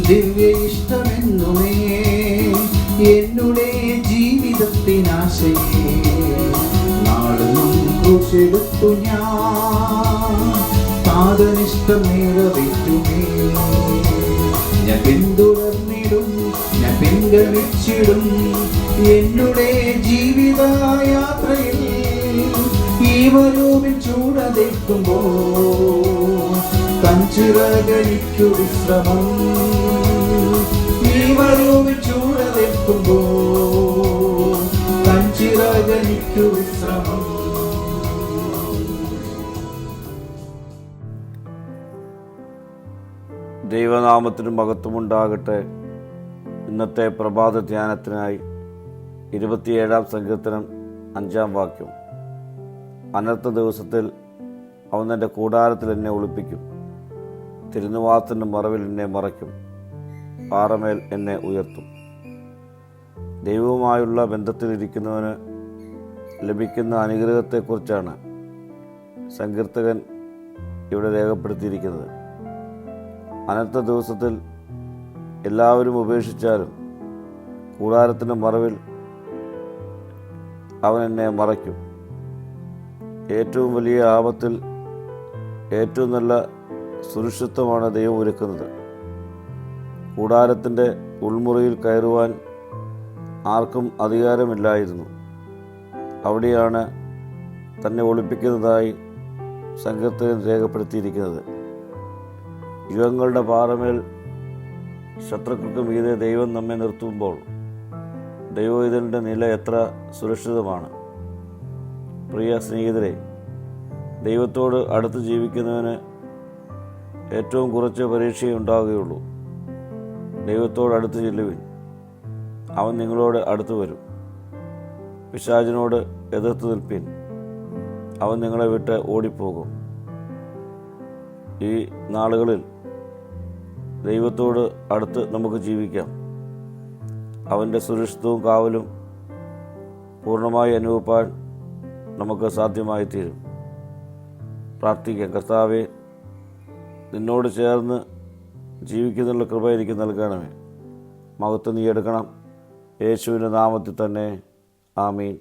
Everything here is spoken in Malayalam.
ദിവ്യ ഇഷ്ടമെന്നുമേ എന്നുടെ ജീവിതത്തിനാശയേ. നാളെന്നും ക്രൂശെടുത്തു ഞാൻ താതനിഷ്ടം നിറവേറ്റുമേ ഞാൻ പിന്തുടർന്നിടും ഞാൻ പിൻഗമിച്ചിടും എന്നുടെ ജീവിതയാത്രയിൽ ഈ വരൂപിൽ ചൂടതേക്കുമ്പോ കഞ്ചിറകനിക്കു വിശ്രമം. ഈ വരൂപിൽ ചൂടതേക്കുമ്പോ കഞ്ചിറകനിക്കു വിശ്രമം. ദൈവനാമത്തിന് മഹത്വമുണ്ടാകട്ടെ. ഇന്നത്തെ പ്രഭാത ധ്യാനത്തിനായി ഇരുപത്തിയേഴാം സങ്കീർത്തനം അഞ്ചാം വാക്യം. അനർത്ഥ ദിവസത്തിൽ അവൻ എന്റെ കൂടാരത്തിൽ എന്നെ ഒളിപ്പിക്കും. തിരുനിവാസത്തിന്റെ മറവിൽ എന്നെ മറയ്ക്കും. പാറമേൽ എന്നെ ഉയർത്തും. ദൈവവുമായുള്ള ബന്ധത്തിലിരിക്കുന്നവന് ലഭിക്കുന്ന അനുഗ്രഹത്തെക്കുറിച്ചാണ് സങ്കീർത്തകൻ ഇവിടെ രേഖപ്പെടുത്തിയിരിക്കുന്നത്. അനത്ത ദിവസത്തിൽ എല്ലാവരും ഉപേക്ഷിച്ചാലും കൂടാരത്തിന്റെ മറവിൽ അവൻ എന്നെ മറയ്ക്കും. ഏറ്റവും വലിയ ആപത്തിൽ ഏറ്റവും നല്ല സുരക്ഷിത്വമാണ് ദൈവം ഒരുക്കുന്നത്. കൂടാരത്തിന്റെ ഉൾമുറിയിൽ കയറുവാൻ ആർക്കും അധികാരമില്ലായിരുന്നു. അവിടെയാണ് തന്നെ ഒളിപ്പിക്കുന്നതായി സങ്കീർത്തകൻ രേഖപ്പെടുത്തിയിരിക്കുന്നത്. യുഗങ്ങളുടെ പാറമേൽ ശത്രുക്കൾക്ക് മീതെ ദൈവം നമ്മെ നിർത്തുമ്പോൾ ദൈവവിധന്റെ നില എത്ര സുരക്ഷിതമാണ്. പ്രിയ സ്നേഹിതരെ ദൈവത്തോട് അടുത്ത് ജീവിക്കുന്നവന് ഏറ്റവും കുറച്ച് പരീക്ഷയേ ഉണ്ടാവുകയുള്ളൂ. ദൈവത്തോട് അടുത്ത് ചെല്ലുവിൻ. അവൻ നിങ്ങളോട് അടുത്ത് വരും. പിശാചിനോട് എതിർത്ത് നിൽപ്പിൻ. അവൻ നിങ്ങളെ വിട്ട് ഓടിപ്പോകും. ഈ നാളുകളിൽ ദൈവത്തോട് അടുത്ത് നമുക്ക് ജീവിക്കാം. അവന്റെ സുരക്ഷിതവും കാവലും പൂർണമായി അനുഭവപ്പാൻ നമുക്ക് സാധ്യമായി തീരും പ്രാർത്ഥിക്കാം. കർത്താവെ നിന്നോട് ചേർന്ന് ജീവിക്കുന്നതിനുള്ള കൃപ എനിക്ക് നൽകണമേ മഹത്വം നീ എടുക്കണം. യേശുവിന്റെ നാമത്തിൽ തന്നെ. ആമീൻ.